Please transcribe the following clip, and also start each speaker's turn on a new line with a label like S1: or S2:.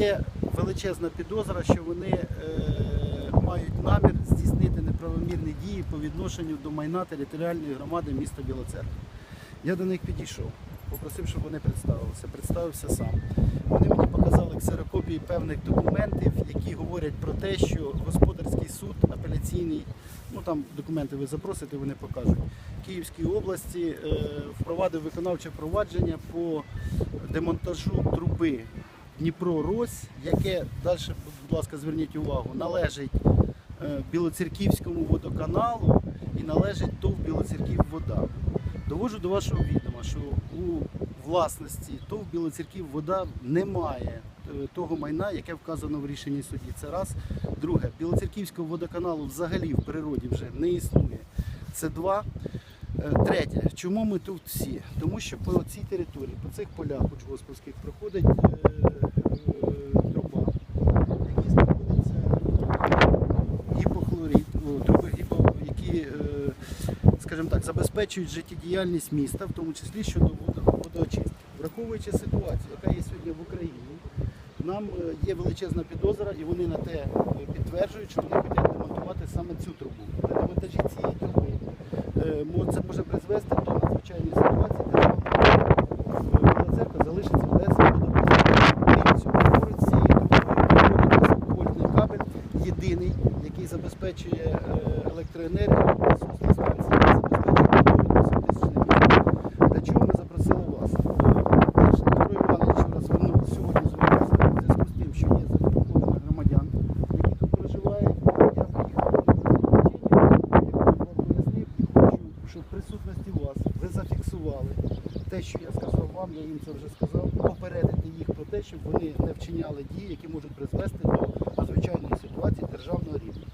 S1: є величезна підозра, що вони е, мають намір здійснити неправомірні дії по відношенню до майна територіальної громади міста Біла Церква. Я до них підійшов, попросив, щоб вони представилися. Представився сам. Вони мені показали ксерокопії певних документів, які говорять про те, що господарський суд апеляційний, ну там документи ви запросите, вони покажуть. Київській області е, впровадив виконавче провадження по демонтажу труби Дніпро Рось, яке далі, будь ласка, зверніть увагу, належить е, Білоцерківському водоканалу і належить ТОВ Білоцерків вода. Довожу до вашого відома, що у власності ТОВ Білоцерків вода немає е, того майна, яке вказано в рішенні судді. Це раз. Друге, Білоцерківського водоканалу взагалі в природі вже не існує. Це два. Е, Третє, чому ми тут всі? Тому що по цій території, по цих полях учгоспівських проходить е, е, труба, в якій знаходиться гіпохлорид, труби гіпо, які, скажімо так, забезпечують життєдіяльність міста, в тому числі щодо водоочистки. Враховуючи ситуацію, яка є сьогодні в Україні, нам є величезна підозра, і вони на те підтверджують, що вони хочуть демонтувати саме цю трубу. При демонтажі цієї труби е, мо- це може призвести до надзвичайної ситуації, де Біла церква залишиться без водопостачання. Кабель, єдиний, який забезпечує е, електроенергію насосна станція, яка забезпечує водою 8 тисяч літрів. Для чого ми запросили вас? Е, Перше, Петро Іванович вчора звернув сьогодні звернувся в зв'язку з тим, що є занепокоєння громадян, які тут проживають. Я приїхав до Константинів, як я вам пояснив, і щоб в присутності вас ви зафіксували те, що я сказав вам, я їм це вже сказав, попередити їх про те, щоб вони не вчиняли дії, які можуть призвести до надзвичайної ситуації державного рівня.